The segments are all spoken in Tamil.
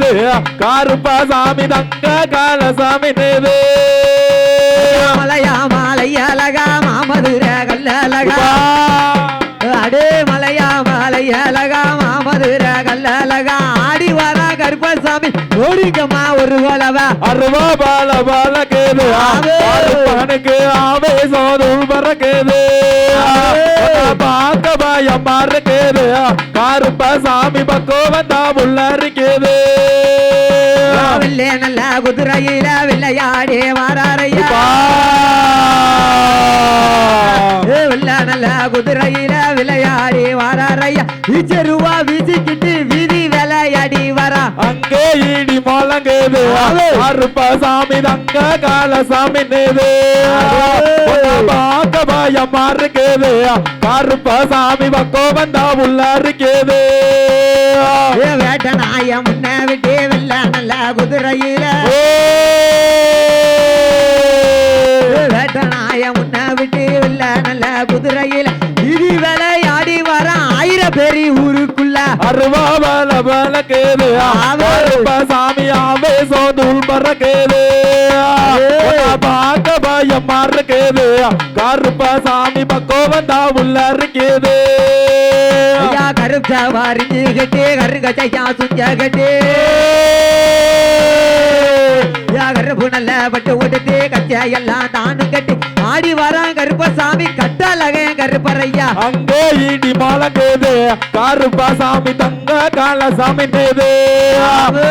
கேது கருப்பா சாமி தங்க காலசாமி நேது மலையா மாலை அழகா மாமதுர கல்ல அழகா. அடே மலையா மாலை அழகா மாமதுர கல்ல அழகா. ஆடி வரா கருப்பசாமி ஓடிக்கம்மா ஒரு கொலவ. அருவா பால பால கேது ஆவே. கருப்பனுக்கு ஆவேசம் துல்பர கேது பார்க்க பயம் மறக்குது. கருப்ப சாமி பக்கம் வந்தா முள்ளறிக்குது வில்லே நல்ல குதிரையில வாராரையா. ஏ வில்ல நல்ல குதிரையில விளையாடி வாராரையா. வீச்சருவா வீசிக்கிட்டு வீதி விளையாடி வரா. அங்கே ஈடி முழங்குது ஆவே. கருப்ப சாமி தங்க கால சாமி நேது. பார்க்க பயம் மறக்குது கருப்ப சாமி பக்கம் வந்தா முள்ளறிக்குது ஏ குதிரையில ஏ வேட்ட நாய முன்ன விட்டு வில்ல நல்ல குதிரையில. வீதி விளையாடி வர ஆயிரம் பேரி ஊருக்குள்ள. அருவா பல பல கேது ஆவே. கருப்ப சாமி ஆவேசம் துல்பர கேது பார்க்க பயம் மறக்குது கருப்ப சாமி பக்கம் வந்தா முள்ளறிக்குது ஐயா கருப்ப வாரிஞ்சு கட்டி கருக செய்யா சுஞ்ச கட்டி நல்ல பட்டு உடுத்து கச்சா எல்லாம் தானும் கட்டி ஆடி வரான் கருப்பசாமி கட்டழக கருப்பரையா. அங்கே ஈடி முழங்குது கருப்ப சாமி தங்க கால சாமி நேது ஆவே.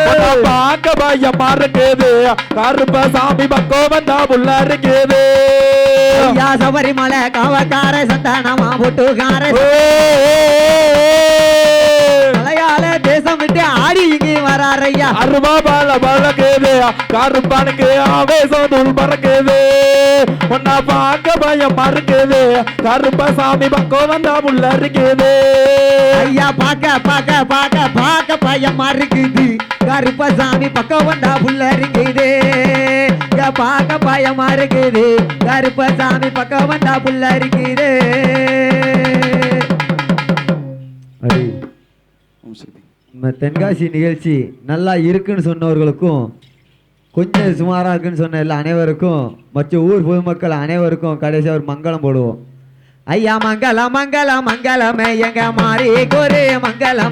பார்க்க பயம் மறக்குது கருப்ப சாமி பக்கம் வந்தா முள்ளறிக்குது ஐயா சபரிமலை காவக்கார சந்தானமா போட்டுக்கார வராரையா அருமா பால பழக்குது கருப்பனுக்கு ஆவேசம் துள் பறக்குது உன்னை பார்க்க பயம் மறுக்குது கருப்ப சாமி பக்கம் வந்தா முள்ள இருக்குது ஐயா பாக்க பாக்க பாக்க பாக்க பயமா இருக்குது கருப்பசாமி பக்கம் வந்தா புள்ள இருக்குது பாக்க பயமா இருக்குது கருப்பசாமி பக்கம் வந்தா புள்ள இருக்குது நம்ம தென்காசி நிகழ்ச்சி நல்லா இருக்குன்னு சொன்னவர்களுக்கும் கொஞ்சம் சுமாராக இருக்குன்னு சொன்ன எல்லா அனைவருக்கும் மற்ற ஊர் பொதுமக்கள் அனைவருக்கும் கடைசியாக ஒரு மங்களம் போடுவோம். ஐயா மங்களம் மங்களம் மங்களமே எங்க மாறி கோரு மங்களம்.